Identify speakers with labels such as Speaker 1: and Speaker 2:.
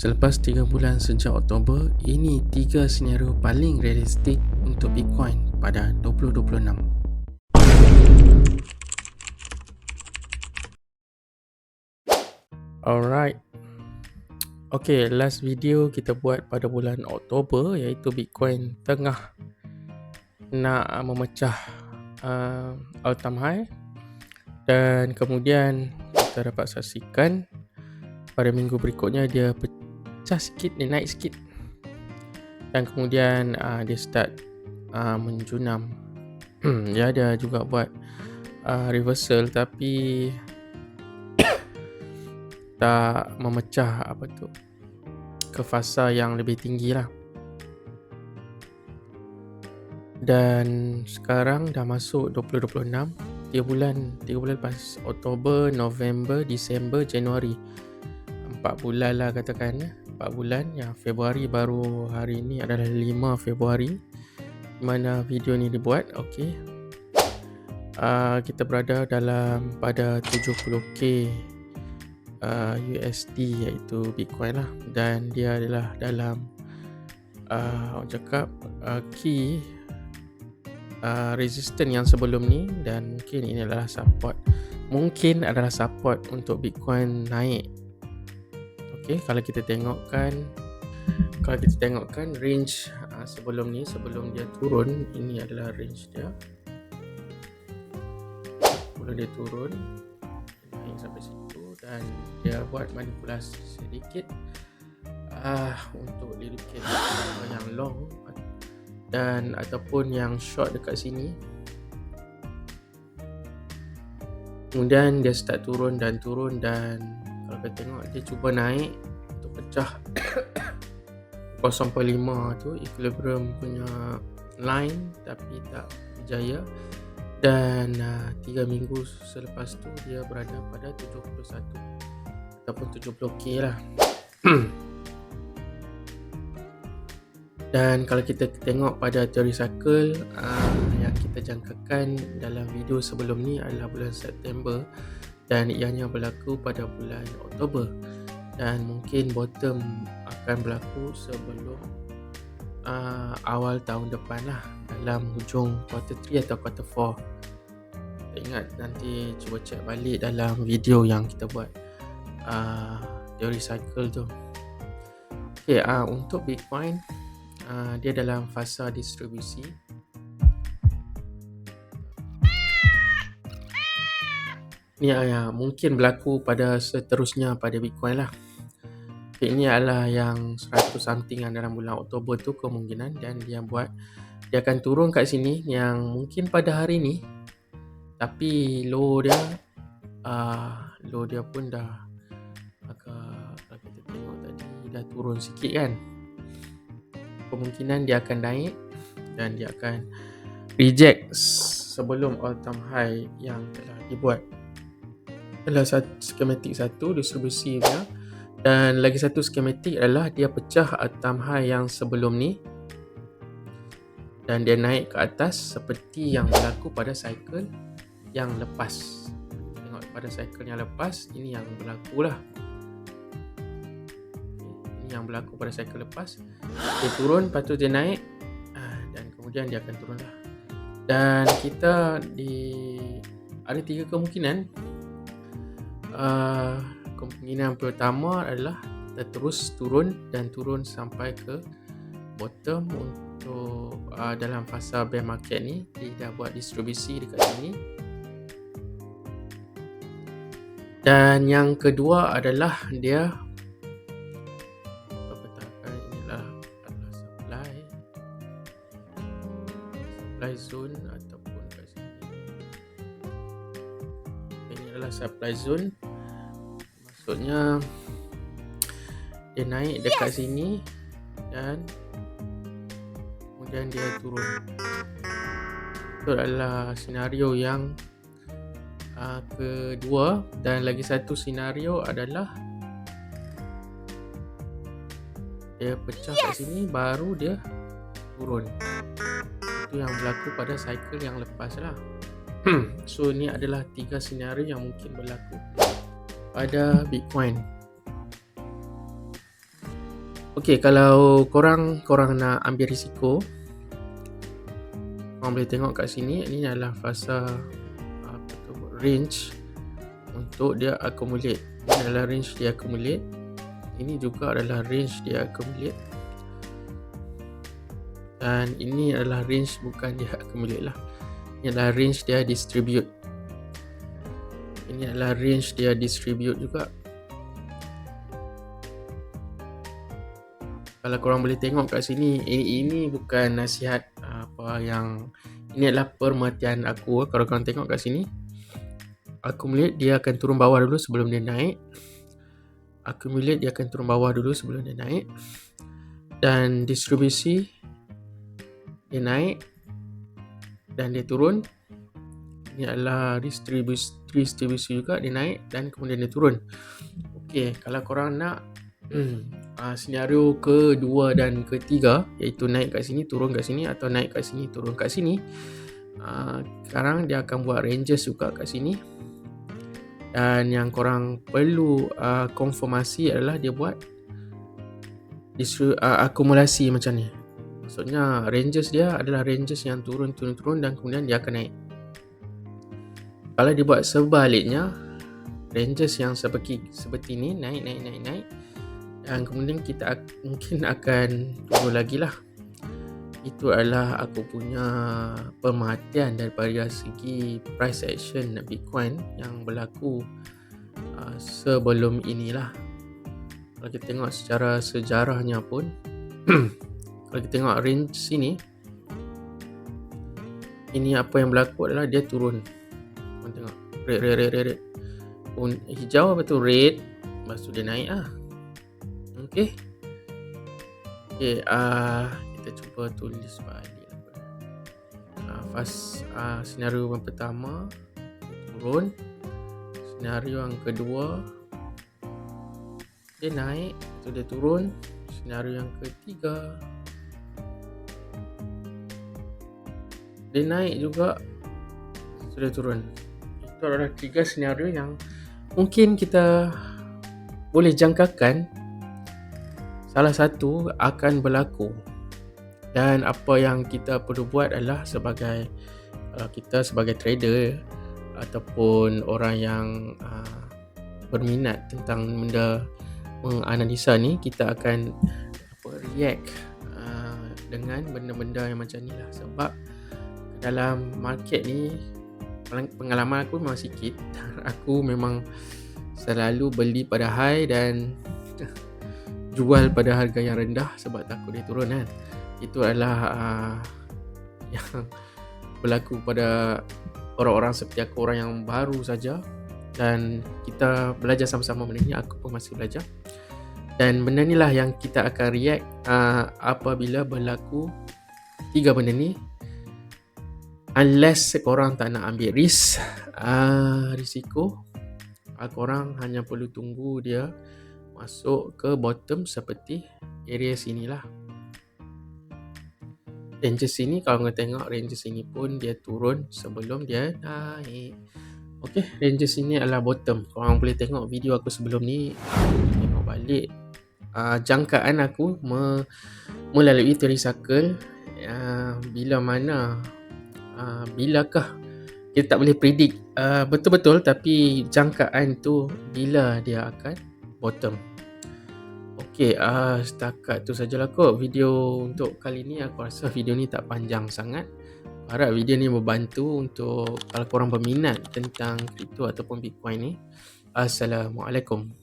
Speaker 1: Selepas 3 bulan sejak Oktober, ini 3 senario paling realistik untuk Bitcoin pada 2026. Alright. Okay, last video kita buat pada bulan Oktober iaitu Bitcoin tengah nak memecah uh, all time high dan kemudian kita dapat saksikan pada minggu berikutnya dia pecah sikit dia naik sikit. Dan kemudian uh, dia start uh, menjunam. Dia ada juga buat uh, reversal tapi tak memecah apa tu ke fasa yang lebih tinggi lah. Dan sekarang dah masuk 2026 3 bulan 3 bulan lepas Oktober, November, Disember, Januari. 4 bulan lah katakan 4 bulan. Yang Februari baru hari ini adalah 5 Februari. Mana video ni dibuat okey. Uh, kita berada dalam pada 70k uh, USD iaitu Bitcoin lah. Dan dia adalah dalam uh, orang cakap uh, key uh, resistance yang sebelum ni. Dan mungkin ini adalah support mungkin adalah support untuk Bitcoin naik Okey, kalau kita tengokkan kalau kita tengokkan range uh, sebelum ni sebelum dia turun ini adalah range dia. Sebelum dia turun naik sampai situ dan dia buat manipulasi sedikit uh, untuk dilihat yang long dan ataupun yang short dekat sini. Kemudian dia start turun dan turun dan kita tengok dia cuba naik untuk pecah. 0.5 tu equilibrium punya line tapi tak berjaya. Dan uh, 3 minggu selepas tu dia berada pada 71 ataupun 70k lah. Dan kalau kita tengok pada teori cycle uh, yang kita jangkakan dalam video sebelum ni adalah bulan September dan ianya berlaku pada bulan Oktober. Dan mungkin bottom akan berlaku sebelum uh, awal tahun depan lah dalam hujung quarter 3 atau quarter 4 ingat nanti cuba cek balik dalam video yang kita buat uh, teori cycle tu. Okay, uh, untuk Bitcoin uh, dia dalam fasa distribusi uh, ya, mungkin berlaku pada seterusnya pada Bitcoin lah. Okay, ini adalah yang 100 something dalam bulan Oktober tu kemungkinan dan dia buat dia akan turun kat sini yang mungkin pada hari ni. Tapi low dia uh, low dia pun dah agak kalau kita tengok tadi dah turun sikit kan? Kemungkinan dia akan naik dan dia akan reject sebelum all time high yang telah dibuat adalah skematik satu distribusi dia dan lagi satu skematik adalah dia pecah time high yang sebelum ni. Dan dia naik ke atas seperti yang berlaku pada cycle yang lepas. Tengok pada cycle yang lepas ini yang berlaku lah. Yang berlaku pada cycle lepas. Dia turun lepas tu dia naik. Ah, dan kemudian dia akan turun lah dan kita di ada tiga kemungkinan uh, kemungkinan pertama adalah kita terus turun dan turun sampai ke bottom untuk uh, dalam fasa bear market ni. Dia dah buat distribusi dekat sini. Dan yang kedua adalah dia supply zone ataupun kat sini. Ini adalah supply zone maksudnya dia naik dekat yes. sini dan kemudian dia turun itu adalah senario yang uh, kedua dan lagi satu senario adalah dia pecah yes. kat sini baru dia turun itu yang berlaku pada cycle yang lepas lah hmm. so ni adalah tiga senario yang mungkin berlaku pada Bitcoin Okey, kalau korang korang nak ambil risiko korang boleh tengok kat sini ini adalah fasa apa tu range untuk dia accumulate. Ini adalah range dia accumulate. Ini juga adalah range dia accumulate. Dan ini adalah range bukan dia accumulate lah. Ini adalah range dia distribute. Ini adalah range dia distribute juga. kalau korang boleh tengok kat sini ini, ini bukan nasihat apa yang ini adalah permatian aku. Kalau korang tengok kat sini accumulate dia akan turun bawah dulu sebelum dia naik. Accumulate dia akan turun bawah dulu sebelum dia naik. Dan distribusi dia naik dan dia turun adalah distribusi distribusi juga dia naik dan kemudian dia turun. Okey kalau korang nak hmm, uh, senario kedua dan ketiga iaitu naik kat sini turun kat sini atau naik kat sini turun kat sini uh, sekarang dia akan buat ranges juga kat sini. Dan yang korang perlu uh, konfirmasi adalah dia buat distru, uh, akumulasi macam ni. Maksudnya ranges dia adalah ranges yang turun turun turun dan kemudian dia akan naik kalau dia buat sebaliknya ranges yang seperti seperti ni naik naik naik naik dan kemudian kita mungkin akan tunggu lagi lah. Itu adalah aku punya pemerhatian daripada segi price action Bitcoin yang berlaku uh, sebelum inilah. Kalau kita tengok secara sejarahnya pun kalau kita tengok range sini ini apa yang berlaku adalah dia turun red red red red, red. hijau apa tu red lepas tu dia naik ah Okey. Okey, uh, kita cuba tulis balik. Uh, fast uh, senario yang pertama turun. Senario yang kedua dia naik, tu dia turun. Senario yang ketiga dia naik juga sudah turun. Itu adalah tiga senario yang mungkin kita boleh jangkakan salah satu akan berlaku. Dan apa yang kita perlu buat adalah sebagai uh, kita sebagai trader ataupun orang yang uh, berminat tentang benda menganalisa ni kita akan apa react uh, dengan benda-benda yang macam ni lah. Sebab dalam market ni pengalaman aku memang sikit. Aku memang selalu beli pada high dan jual pada harga yang rendah sebab takut dia turun kan. Itu adalah uh, yang berlaku pada orang-orang seperti aku orang yang baru saja. Dan kita belajar sama-sama benda ni aku pun masih belajar. Dan benda ni lah yang kita akan react uh, apabila berlaku tiga benda ni unless korang tak nak ambil risk uh, risiko uh, korang hanya perlu tunggu dia masuk ke bottom seperti area sini lah ranges sini kalau korang tengok ranges sini pun dia turun sebelum dia naik. Ok ranges sini adalah bottom. Korang boleh tengok video aku sebelum ni tengok balik uh, jangkaan aku me- melalui teori circle uh, bila mana uh, bilakah kita tak boleh predict uh, betul-betul tapi jangkaan tu bila dia akan bottom Okey, uh, setakat tu sajalah kot video untuk kali ni. Aku rasa video ni tak panjang sangat. Harap video ni membantu untuk kalau korang berminat tentang kripto ataupun Bitcoin ni. Assalamualaikum.